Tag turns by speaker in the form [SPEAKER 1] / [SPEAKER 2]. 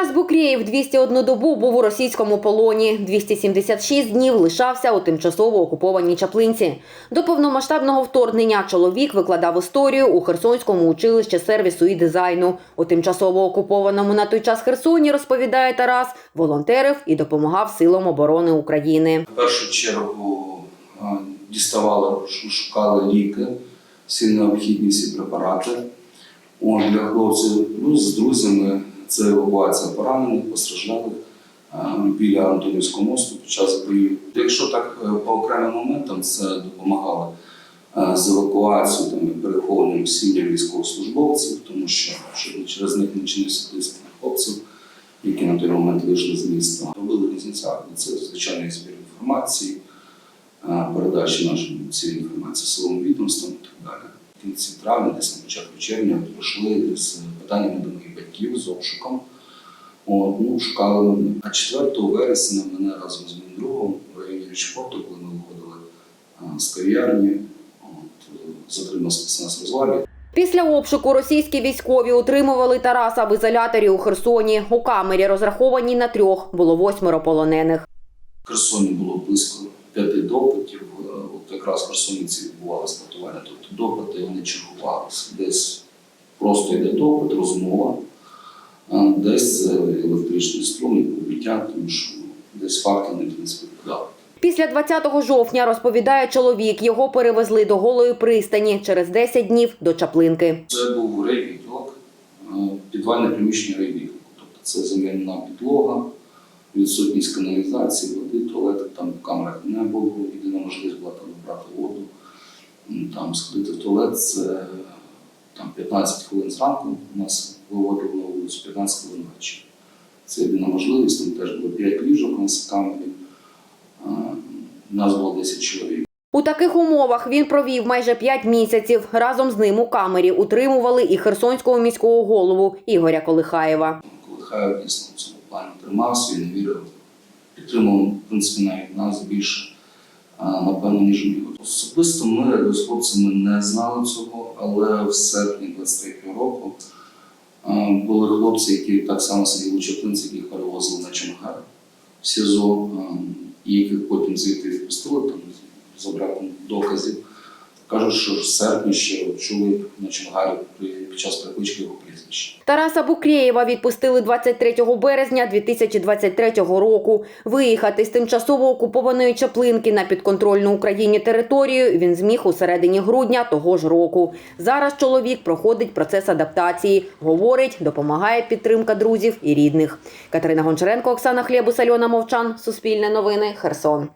[SPEAKER 1] Тарас Букрєєв 201 добу був у російському полоні. 276 днів лишався у тимчасово окупованій Чаплинці. До повномасштабного вторгнення чоловік викладав історію у Херсонському училищі сервісу і дизайну. У тимчасово окупованому на той час Херсоні, розповідає Тарас, волонтерив і допомагав силам оборони України.
[SPEAKER 2] В першу чергу діставали, шукали ліки, всі необхідні всі препарати. От, для хлопців ну, з друзями це евакуація поранених, постраждалих біля Антонівського мосту під час боїв. Якщо так е, по окремим моментам це допомагало е, з евакуацією там, і перехованням сім'ям військовослужбовців, тому що щоб через них не чинився тиск хлопців, які на той момент вийшли з міста. Робили заходи. Це звичайний збір інформації, е, передачі нашої цієї інформації силовим відомствам і так далі. В кінці травня, десь на початку червня, прийшли з питаннями до моїх батьків з обшуком. От, ну, шукали мене. А 4 вересня мене разом з моїм другом в районі Річпорту, коли ми виходили з кав'ярні, е, затримав спецназ розваги.
[SPEAKER 1] Після обшуку російські військові утримували Тараса в ізоляторі у Херсоні. У камері, розрахованій на трьох, було восьмеро полонених.
[SPEAKER 2] В Херсоні було близько п'яти допитів. Е, От якраз в Херсоні ці відбувалися спортування. Тобто допити вони чергувалися. Десь просто йде допит, розмова, десь електричний струм побиття, тому що десь факти не в.
[SPEAKER 1] Після 20 жовтня, розповідає чоловік, його перевезли до голої пристані через 10 днів до Чаплинки.
[SPEAKER 2] Це був рейвідділок, е, підвальне приміщення рейвідділку. Тобто це земельна підлога, відсутність каналізації, води, туалету там в камерах не було. Єдина можливість була там набрати воду, там сходити в туалет. Це там 15 хвилин зранку у нас виводили на вулицю, 15 хвилин ввечері. Це єдина можливість, там теж було 5 ліжок у нас камері. Е, Нас було 10 чоловік.
[SPEAKER 1] У таких умовах він провів майже 5 місяців. Разом з ним у камері утримували і херсонського міського голову Ігоря Колихаєва.
[SPEAKER 2] коли Хаєв дійсно в цьому плані тримався і не вірив, підтримував, в принципі, навіть нас більше, напевно, ніж міг. Особисто ми з хлопцями не знали цього, але в серпні 23-го року були хлопці, які так само сиділи у Чаплинці, яких перевозили на Чонгар в СІЗО, і яких потім звідти відпустили, там, забрати доказів. Кажуть, що в серпні ще чули на Чонгарі під час переклички його прізвище.
[SPEAKER 1] Тараса Букреєва відпустили 23 березня 2023 року. Виїхати з тимчасово окупованої Чаплинки на підконтрольну Україні територію він зміг у середині грудня того ж року. Зараз чоловік проходить процес адаптації. Говорить, допомагає підтримка друзів і рідних. Катерина Гончаренко, Оксана Хлєбус, Альона Мовчан. Суспільне новини. Херсон.